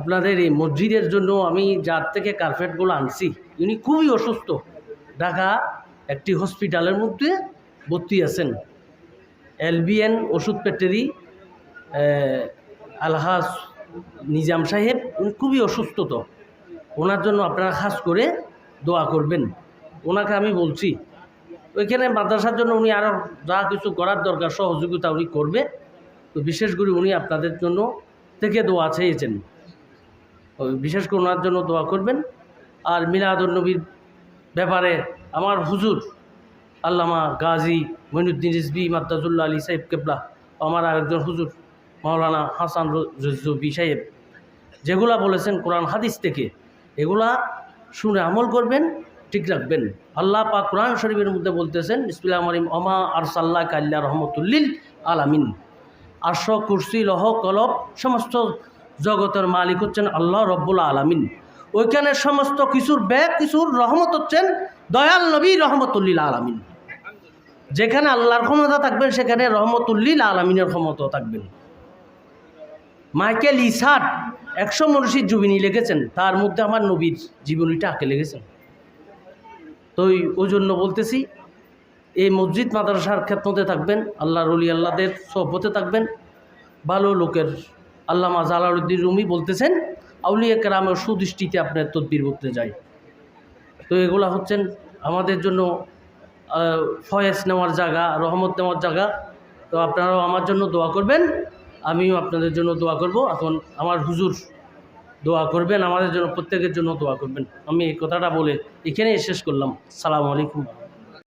আপনাদের এই মসজিদের জন্য আমি যার থেকে কার্পেটগুলো আনছি উনি খুবই অসুস্থ। ঢাকা একটি হসপিটালের মধ্যে ভর্তি আছেন। এলবিএন ওষুধ পেটেরি আলহাস নিজাম সাহেব, উনি খুবই অসুস্থ তো। ওনার জন্য আপনারা খাস করে দোয়া করবেন। ওনাকে আমি বলছি, ওইখানে মাদ্রাসার জন্য উনি আরও যা কিছু করার দরকার, সহযোগিতা উনি করবে। তো বিশেষ করে উনি আপনাদের জন্য থেকে দোয়া চেয়েছেন। বিশেষ করে ওনার জন্য দোয়া করবেন। আর মিলাদুল নবীর ব্যাপারে আমার হুজুর আল্লামা গাজী মঈনুদ্দিন রিজবি মাদ্দাজুল্লাহ আলী সাহেব কেবলা আমার আরেকজন হুজুর মাওলানা হাসান রজবি সাহেব, যেগুলা বলেছেন কোরআন হাদিস থেকে, এগুলা শুনে আমল করবেন, ঠিক রাখবেন। আল্লাহ পাক কোরআন শরীফের মধ্যে বলতেছেন ইসমিল্লা মরিম অমা আর সাল্লাহ কাল্লা রহমতুল্লিল আলামিন। আরশ, কুরসি, লহ, কলব, সমস্ত জগতের মালিক হচ্ছেন আল্লাহ রব্বুল আলামিন। ওইখানে সমস্ত কিছুর ব্যাগ কিছুর রহমত হচ্ছেন দয়াল নবী রহমতুল্লিল আলামিন। যেখানে আল্লাহর ক্ষমতা থাকবেন, সেখানে রহমতুল্লিল আলমিনের ক্ষমতাও থাকবেন। মাইকেল ইসাট একশো মনীষীর জুবিনী লিখেছেন, তার মধ্যে আমার নবীর জীবনীটা আঁকে লিখেছেন। তো ওই- ওই জন্য বলতেছি, এই মসজিদ মাদ্রাসার ক্ষেত্রতে থাকবেন আল্লাহ রলি আল্লাহদের সহবতে থাকবেন, ভালো লোকের আল্লামা জালালউদ্দিন রুমি বলতেছেন, আউলিয়া কেরামের সুদৃষ্টিতে আপনার তদবির করতে যায়। তো এগুলা হচ্ছেন আমাদের জন্য ফয়েজ নেওয়ার জায়গা, রহমত নেওয়ার জায়গা। তো আপনারাও আমার জন্য দোয়া করবেন, আমিও আপনাদের জন্য দোয়া করব। এখন আমার হুজুর দোয়া করবেন, আমাদের জন্য, প্রত্যেকের জন্য দোয়া করবেন। আমি এই কথাটা বলে এখানেই শেষ করলাম। সালাম আলাইকুম।